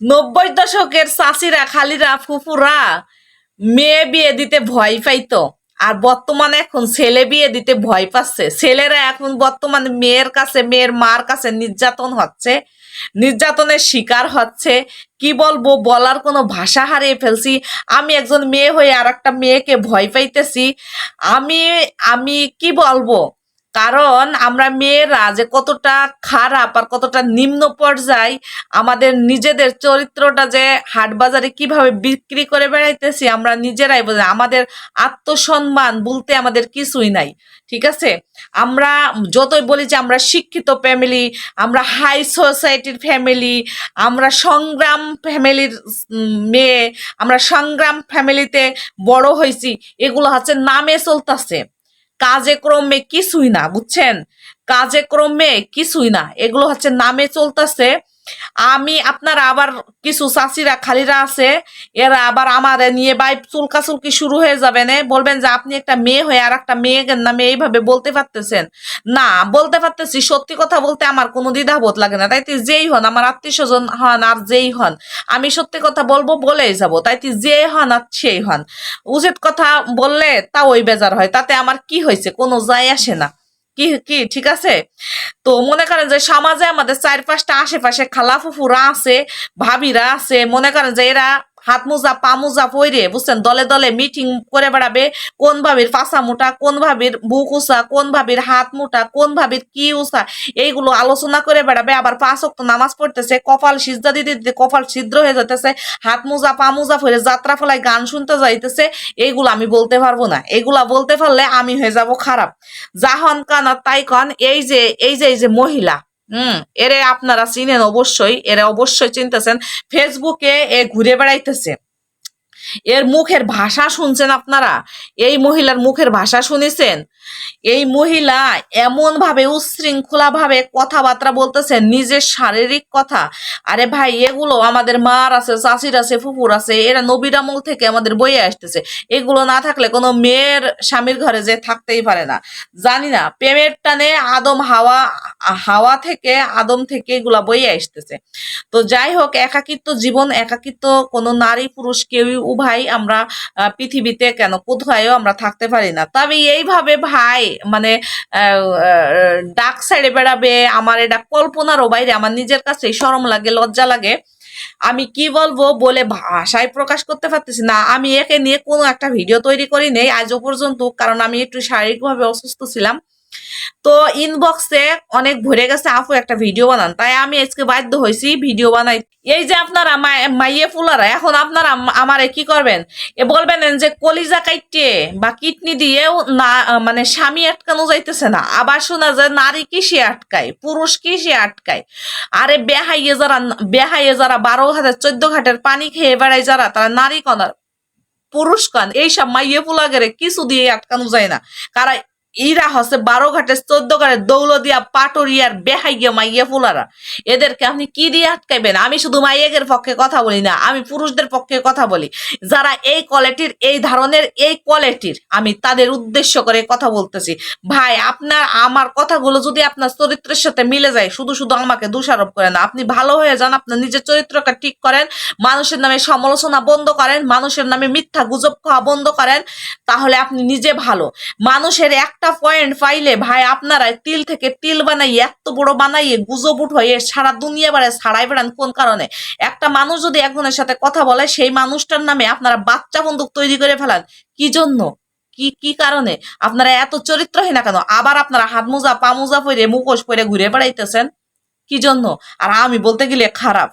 নব্বই দশকের চাষিরা খালিরা, ফুফুরা মেয়ে বিয়ে দিতে ভয় পাইতো। আর বর্তমানে এখন ছেলে বিয়ে দিতে ভয় পাচ্ছে। ছেলেরা এখন বর্তমানে মেয়ের কাছে, মেয়ের মার কাছে নির্যাতন হচ্ছে। নির্যাতনের শিকার হচ্ছে। কি বলব, বলার কোনো ভাষা হারিয়ে ফেলছি। আমি একজন মেয়ে হয়ে আর একটা মেয়েকে ভয় পাইতেছি। আমি আমি কি বলব কারণ আমরা মেয়েরা যে কতটা খারাপ আর কতটা নিম্ন পর্যায় আমাদের নিজেদের চরিত্রটা যে হাট বাজারে কীভাবে বিক্রি করে বেড়াইতেছি, আমরা নিজেরাই বোঝা আমাদের আত্মসম্মান বলতে আমাদের কিছুই নাই, ঠিক আছে? আমরা যতই বলি যে আমরা শিক্ষিত ফ্যামিলি আমরা হাই সোসাইটির ফ্যামিলি আমরা সংগ্রাম ফ্যামিলির মেয়ে, আমরা সংগ্রাম ফ্যামিলিতে বড় হয়েছি এগুলো হচ্ছে নামে চলতেছে। কাজে ক্রমে কিছুই না বুঝছেন? কাজে ক্রমে কিছুই না। এগুলো হচ্ছে নামে চলতেছে আমি আপনারা আবার কিছু চাষিরা খালিরা আছে, এরা আবার আমার নিয়ে বাই চুলকাচুলকি শুরু হয়ে যাবে না। বলবেন যে, আপনি একটা মেয়ে হয়ে আর একটা মেয়ের নামে এইভাবে বলতে পারতেছেন। না, বলতে পারতেছি, সত্যি কথা বলতে আমার কোনো দ্বিধাবোধ লাগে না। তাইতে যেই হন, আমার আত্মীয় স্বজন হন আর যেই হন, আমি সত্যি কথা বলব, বলেই যাব। তাইতে যে হন আর সেই হন। উচিত কথা বললে তা ওই বেজার হয়, তাতে আমার কি হয়েছে কোনো যায় আসে না। কি কি, ঠিক আছে? তো মনে করেন যে সমাজে আমাদের চারপাশটা আশেপাশে খালা ফুফুরা আছে, ভাবিরা আছে, মনে করেন যে এরা হাত মোজা, পা মোজা পইরে, বুঝছেন? দলে দলে মিটিং করে বেড়াবে, কোন ভাবির পাশা মোটা, কোন ভাবির বুক উষা কোন ভাবির হাত মোটা, কোন ভাবির কি উষা এইগুলো আলোচনা করে বেড়াবে। আবার পাঁচ অক্ত নামাজ পড়তেছে, কপাল সিজদা দিতে দিতে কপাল ছিদ্র হয়ে যেতেছে হাত মোজা, পা মোজা ফেরে যাত্রা ফলায় গান শুনতে যাইতেছে, এইগুলো আমি বলতে পারব না। এগুলা বলতে পারলে আমি হয়ে যাব খারাপ। যাহন কান তাই কন, এই যে এই যে এই যে মহিলা হুম এরে আপনারা চিনেন অবশ্যই এরা অবশ্যই চিনতেছেন। ফেসবুকে এ ঘুরে বেড়াইতেছে। এর মুখের ভাষা শুনছেন আপনারা? এই মহিলার মুখের ভাষা শুনেছেন? এই মহিলা এমন ভাবে উচ্ছৃঙ্খলা ভাবে কথাবার্তা বলতেছেন নিজের শারীরিক কথা। আরে ভাই, এগুলো আমাদের মার আছে চাষির আছে ফুপুর আছে, এরা নবীর আমল থেকে আমাদের বইয়ে আসতেছে। এগুলো না থাকলে কোনো মেয়ের স্বামীর ঘরে যে থাকতেই পারে না। জানি না, প্রেমের টানে আদম হাওয়া হাওয়া থেকে, আদম থেকে এগুলা বইয়ে আসতেছে। তো যাই হোক, একাকিত্ব জীবন, একাকিত্ব কোনো নারী পুরুষ কেউই উভয় আমরা পৃথিবীতে কেন কোথায়ও আমরা থাকতে পারি না। তবে এইভাবে ভাই মানে ডাক সাইডে বেড়াবে, আমার এটা কল্পনারও বাইরে, আমার নিজের কাছে শরম লাগে, লজ্জা লাগে। আমি কি বলব বলে ভাষায় প্রকাশ করতে পারতেছি না। আমি একে নিয়ে কোনো একটা ভিডিও তৈরি করি নেই, আজও পর্যন্ত, কারণ আমি একটু শারীরিকভাবে অসুস্থ ছিলাম। তো ইনবক্সে অনেক ভরে গেছে, আপু, একটা ভিডিও বানান। তাই আমি আজকে বাধ্য হয়েছি ভিডিও বানাই। এই যে আপনারা মাইয়ে ফুলারা, এখন আপনারা আম- আমারে কি করবেন? এ বলবেন যে কলিজা কাইটে বা কিডনি দিয়েও না মানে স্বামী আটকানো যাইতেছে না। আবার শোনা যায় নারী কিসে আটকায়? পুরুষ কিসে আটকায়? আরে বেহাইয়ে যারা বেহাইয়ে যারা বারো হাজার চোদ্দ ঘাটের পানি খেয়ে বেড়ায় যারা, তারা নারী কনার পুরুষ কান। এইসব মাইয়ে ফুলাগেরে কিছু দিয়ে আটকানো যায় না। কারা ইরা হচ্ছে বারো ঘাটের চোদ্দ ঘাটের দৌলদিয়া পাটুরিয়ার বেহাইয়া মাইয়া ফুলারা। এদেরকে আপনি কি দিয়ে আটকাইবেন? আমি শুধু মাইয়েদের পক্ষে কথা বলি না, আমি পুরুষদের পক্ষে কথা বলি। যারা এই কোয়ালিটির, এই ধরনের এই কোয়ালিটির, আমি তাদের উদ্দেশ্য করে কথা বলতেছি। ভাই, আপনার, আমার কথাগুলো যদি আপনার চরিত্রের সাথে মিলে যায়, শুধু শুধু আমাকে দোষারোপ করেন না। আপনি ভালো হয়ে যান, আপনার নিজের চরিত্রকে ঠিক করেন, মানুষের নামে সমালোচনা বন্ধ করেন, মানুষের নামে মিথ্যা গুজব খাওয়া বন্ধ করেন, তাহলে আপনি নিজে ভালো। মানুষের একটা পয়েন্ট পাইলে ভাই, আপনারা তিল থেকে তিল বানাইয়ে, এত বড় বানাইয়ে গুজব উঠ হয়ে সারা দুনিয়া বাড়ে ছাড়াই বেড়ান। কোন কারণে? একটা মানুষ যদি একজনের সাথে কথা বলে, সেই মানুষটার নামে আপনারা বাচ্চা বন্দুক তৈরি করে ফেলান। কি জন্য? কি কি কারণে? আপনারা এত চরিত্রহীন না কেন? আবার আপনারা হাত মোজা পা মোজা পরে মুখোশ পরে ঘুরে বেড়াইতেছেন? কি জন্য? আর আমি বলতে গেলে খারাপ।